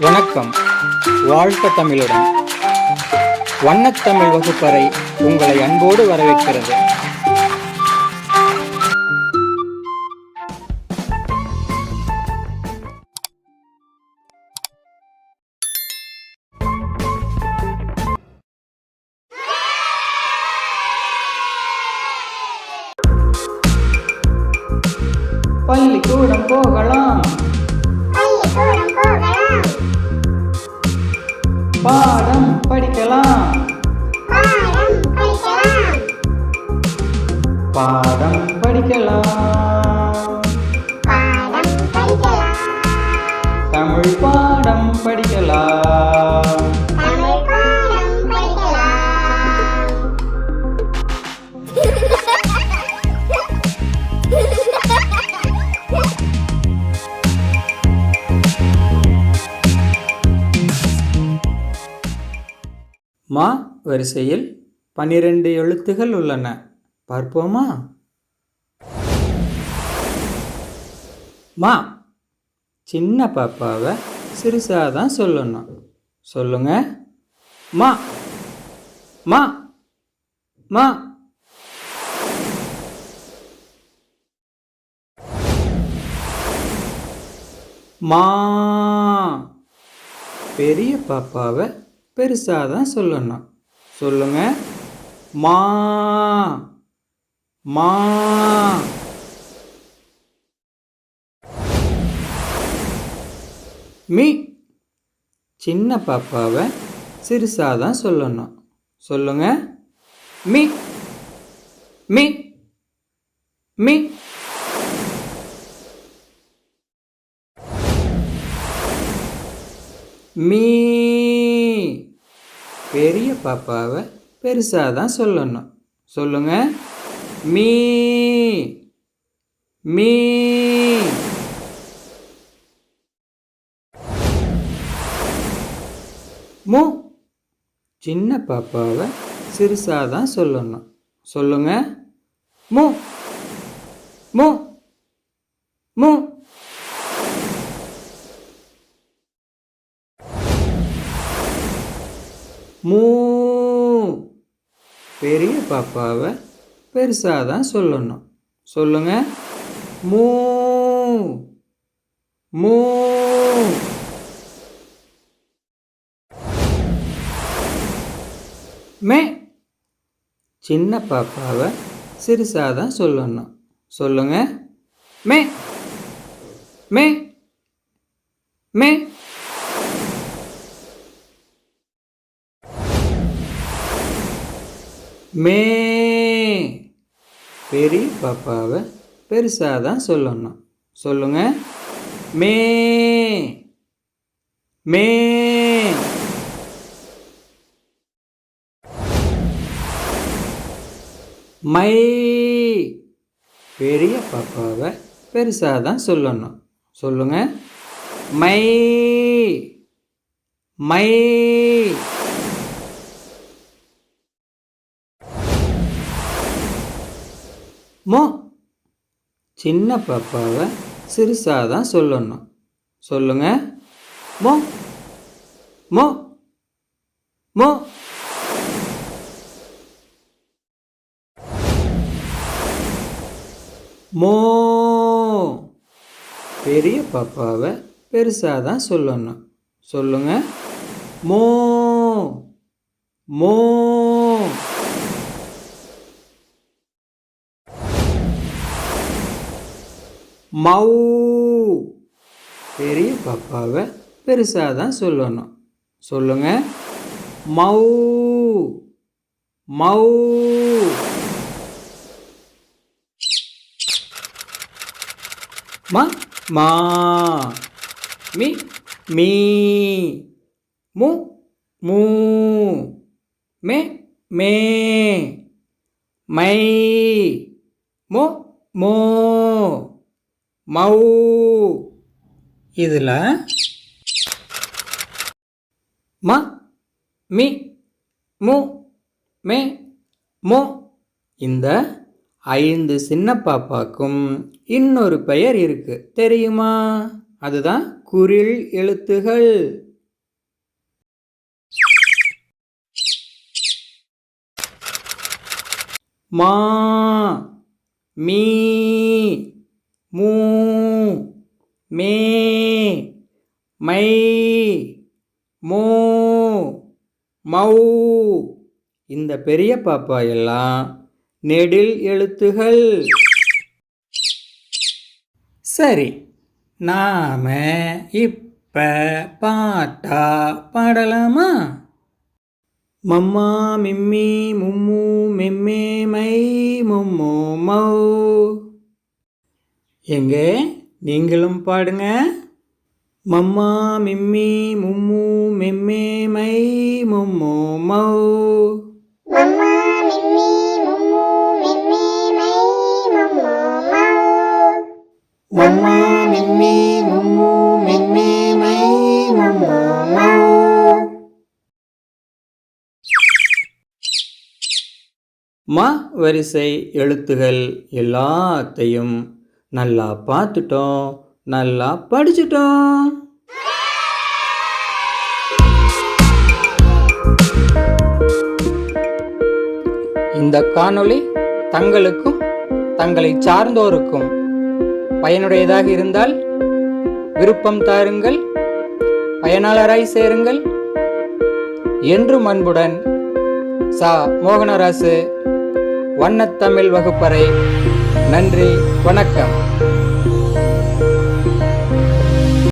வணக்கம். வாழ்க தமிழுடன். வண்ணத்தமிழ் வகுப்பறை உங்களை அன்போடு வரவேற்கிறது. பள்ளிக்கூடம் போகலாம். பாடம் படிக்கலாம். பாடம் படிக்கலாம். தமிழ் பாடம் படிக்கலாம். மா வரிசையில் பன்னிரண்டு எழுத்துகள் உள்ளன. பார்ப்போமா? மா சின்ன பாப்பாவை சிறுசாக தான் சொல்லணும். சொல்லுங்க. மா மா மா. மா பெரிய பாப்பாவை பெருசாக தான் சொல்லணும். சொல்லுங்க. மா. மா. மீ. சின்ன பாப்பாவை சிறுசாக தான் சொல்லணும். சொல்லுங்க. மீ. மீ. மீ. மீ. பெரிய பாப்பாவை பெருசாக தான் சொல்லணும். சொல்லுங்க. மீ. மீ. மு. சின்ன பாப்பாவை சிறுசாக தான் சொல்லணும். சொல்லுங்க. மு. மு. மு. மூ. பெரிய பாப்பாவை பெருசாக தான் சொல்லணும். சொல்லுங்க. மூ. மூ. மே. சின்ன பாப்பாவை சிறுசாக தான் சொல்லணும். சொல்லுங்க. மே. மே மே மே. பெரிய பாப்பாவை பெருசாக தான் சொல்லணும். சொல்லுங்க. மே. மே. மை. பெரிய பாப்பாவை பெருசாக தான் சொல்லணும். சொல்லுங்க. மை. மை. மோ. சின்ன பாப்பாவை சிறுசாக தான் சொல்லணும். சொல்லுங்க. மோ. மோ. மோ. மோ. பெரிய பாப்பாவை பெருசாக தான் சொல்லணும். சொல்லுங்க. மோ. மோ. மௌ பெரிய பாப்பாவை பெருசாக தான் சொல்லணும். சொல்லுங்க. மௌ மௌ ம மா. மி மீ. மு மூ. மே மே. மை. மோ மோ. மவு இதில் ம மி மு மே மு. இந்த ஐந்து சின்ன பாப்பாக்கும் இன்னொரு பெயர் இருக்கு. தெரியுமா? அதுதான் குரில் எழுத்துகள். மா மீ மூ மே மை மோ மௌ. இந்த பெரிய பாப்பா எல்லாம் நெடில் எழுத்துகள். சரி நாம இப்ப பாட்டா பாடலாமா? மம்மா மிம்மி மும்மு மெம்மே மை மும்மு மௌ. எங்க? நீங்களும் பாடுங்க. மம்மா மிம்மி மும்மு மெம்மே மை மும்மு மௌ. மம்மா மிம்மி மும்மு மிம்மி மை மும்மு மௌ. ம வரிசை எழுத்துகள் எல்லாத்தையும் நல்லா பார்த்துட்டோம் நல்லா படிச்சிட்டோம். இந்த காணொளி தங்களுக்கும் தங்களை சார்ந்தோருக்கும் பயனுடையதாக இருந்தால் விருப்பம் தாருங்கள் பயனாளராய் சேருங்கள் என்றும் அன்புடன் சா. மோகனராசு வண்ணத்தமிழ் வகுப்பறை நன்றி வணக்கம்.